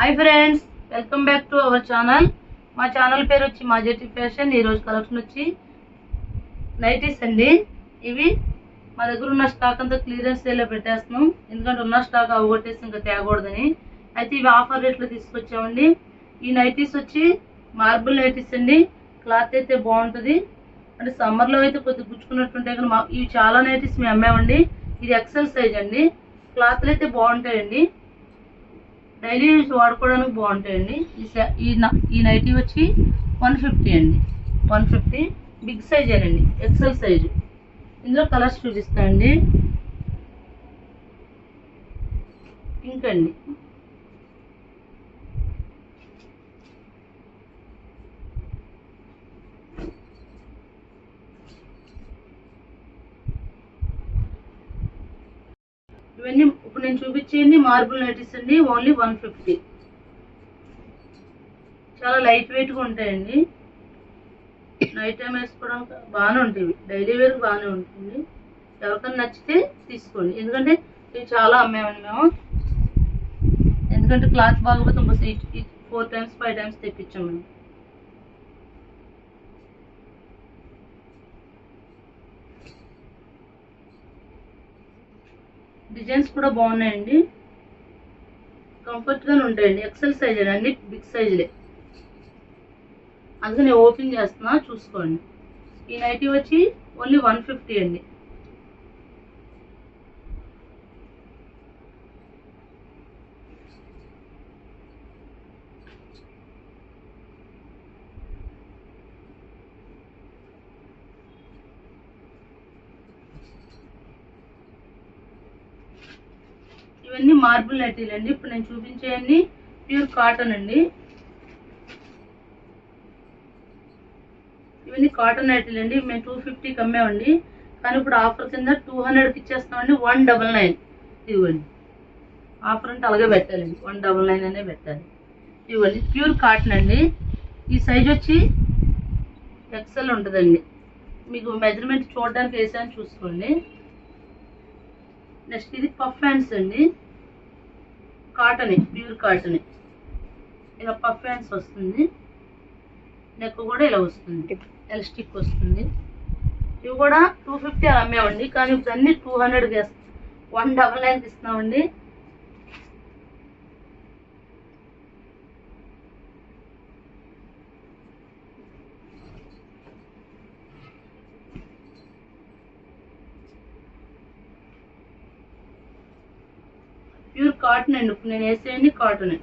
Hi friends welcome back to our channel మా channel పేరు వచ్చి మాజెటి ఫ్యాషన్ ఈరోజు కలెక్షన్ వచ్చి నైటీస్ అండి. ఇవి మా దగ్గర ఉన్న స్టాక్ అంతా క్లియరెన్స్ సేల్లో పెట్టేస్తున్నాం. ఎందుకంటే ఉన్న స్టాక్ అవగొట్టేసి ఇంకా తేకూడదని. అయితే ఇవి ఆఫర్ రేట్లో తీసుకొచ్చామండి. ఈ నైటీస్ వచ్చి మార్బుల్ నైటీస్ అండి. క్లాత్ అయితే బాగుంటుంది. అంటే సమ్మర్లో అయితే కొద్దిగా గుచ్చుకున్నట్టుంటే కానీ మా ఇవి చాలా నైటీస్ మేము అమ్మామండి. ఇది ఎక్సెల్ సైజ్ అండి. క్లాత్లు అయితే బాగుంటాయండి. డైలీ యూస్ వాడుకోవడానికి బాగుంటాయండి. ఈ ఈ ఈ నైటీ వచ్చి వన్ ఫిఫ్టీ అండి. వన్ ఫిఫ్టీ బిగ్ సైజ్ అండి. XL size. ఇందులో కలర్స్ చూపిస్తాయండి పింక్ అండి. ఇవన్నీ ఇప్పుడు నేను చూపించేయండి మార్బుల్ నైటీస్ అండి ఓన్లీ వన్ ఫిఫ్టీ. చాలా లైట్ వెయిట్గా ఉంటాయండి. నైట్ టైం వేసుకోవడానికి బాగానే ఉంటుంది డైలీ వేర్ బాగానే ఉంటుంది. ఎవరికైనా నచ్చితే తీసుకోండి. ఎందుకంటే ఇవి చాలా అమ్మేమండి మేము. ఎందుకంటే క్లాత్ బాగోపోతే ఇంకో ఫోర్ టైమ్స్ ఫైవ్ టైమ్స్ తెప్పించాం మేము. డిజైన్స్ కూడా బాగున్నాయండి. కంఫర్ట్గానే ఉంటాయండి. ఎక్సెల్ సైజ్ అండి. బిగ్ సైజులే అందుకని నేను ఓపెన్ చేస్తున్నా. చూసుకోండి. ఈ నైటీ వచ్చి ఓన్లీ వన్ ఫిఫ్టీ అండి. ఇవన్నీ మార్బుల్ నైటీలు అండి. ఇప్పుడు నేను చూపించేవన్నీ ప్యూర్ కాటన్ అండి. ఇవన్నీ కాటన్ నైటీలు అండి. మేము టూ ఫిఫ్టీకి అమ్మేవండి కానీ ఇప్పుడు ఆఫర్ కింద టూ హండ్రెడ్కి ఇచ్చేస్తామండి వన్ డబల్ నైన్. ఇవ్వండి ఆఫర్ అంటే అలాగే పెట్టాలండి. వన్ డబల్ నైన్ అనే పెట్టాలి. ఇవ్వండి ప్యూర్ కాటన్ అండి. ఈ సైజ్ వచ్చి ఎక్సెల్ ఉంటుందండి. మీకు మెజర్మెంట్ చూడడానికి వేసాను చూసుకోండి. నెక్స్ట్ ఇది పఫ్ హ్యాండ్స్ అండి. కాటన్ ప్యూర్ కాటన్ ఇలా పఫ్ హ్యాండ్స్ వస్తుంది. నెక్ కూడా ఇలా వస్తుంది. ఎలాస్టిక్ వస్తుంది. ఇవి కూడా టూ ఫిఫ్టీ అలా అమ్మేవండి. కానీ ఇప్పుడు అన్ని టూ హండ్రెడ్కి వన్ డబల్ నైన్కి ఇస్తున్నామండి. ప్యూర్ కాటన్ అండి. ఇప్పుడు నేను వేసేయండి కాటన్.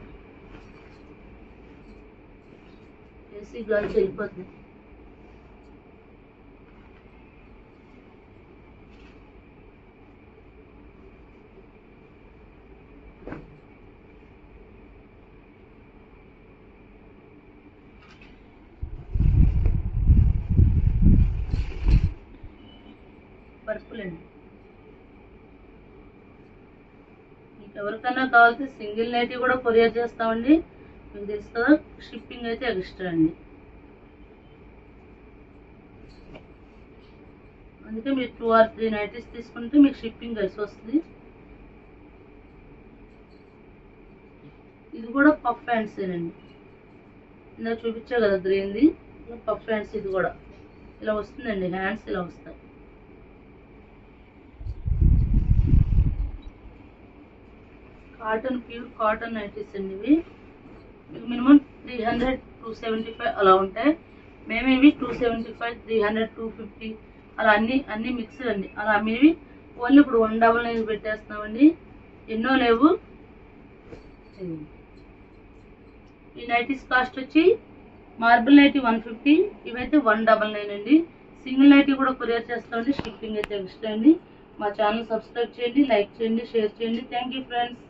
వేసి గాలి వెళ్ళిపోతుంది పర్పుల్ అండి మీకు ఎవరికైనా కావాల్సి సింగిల్ నైటీ కూడా కొరియర్ చేస్తామండి. మీకు తెలుసు కదా షిప్పింగ్ అయితే ఎక్స్ట్రా అండి. అందుకే మీరు టూ ఆర్ త్రీ నైటీస్ తీసుకుంటే మీకు షిప్పింగ్ కలిసి వస్తుంది. ఇది కూడా పఫ్ ప్యాంట్స్ అండి ఇలా చూపించా కదా గ్రీన్ది. పఫ్ ప్యాంట్స్ ఇది కూడా. ఇలా వస్తుందండి హ్యాండ్స్ ఇలా వస్తాయి. కాటన్ ప్యూర్ కాటన్ నైటీస్ అండి ఇవి. Minimum three hundred two seventy five అలా ఉంటాయి. మేము ఇవి two seventy five three hundred two fifty అలా అన్ని అన్ని మిక్స్డ్ అండి. అలా అమ్మేవి ఓన్లీ ఇప్పుడు వన్ డబల్ నైన్ పెట్టేస్తున్నామండి. ఎన్నో లేవు. ఈ నైటీస్ కాస్ట్ వచ్చి మార్బుల్ నైటీ వన్ ఫిఫ్టీ ఇవైతే వన్ డబల్ నైన్ అండి. సింగిల్ నైటీ కూడా కొరియర్ చేస్తామండి. షిప్పింగ్ అయితే ఎక్స్ట్రా అండి. మా ఛానల్ సబ్స్క్రైబ్ చేయండి లైక్ చేయండి షేర్ చేయండి. Thank you friends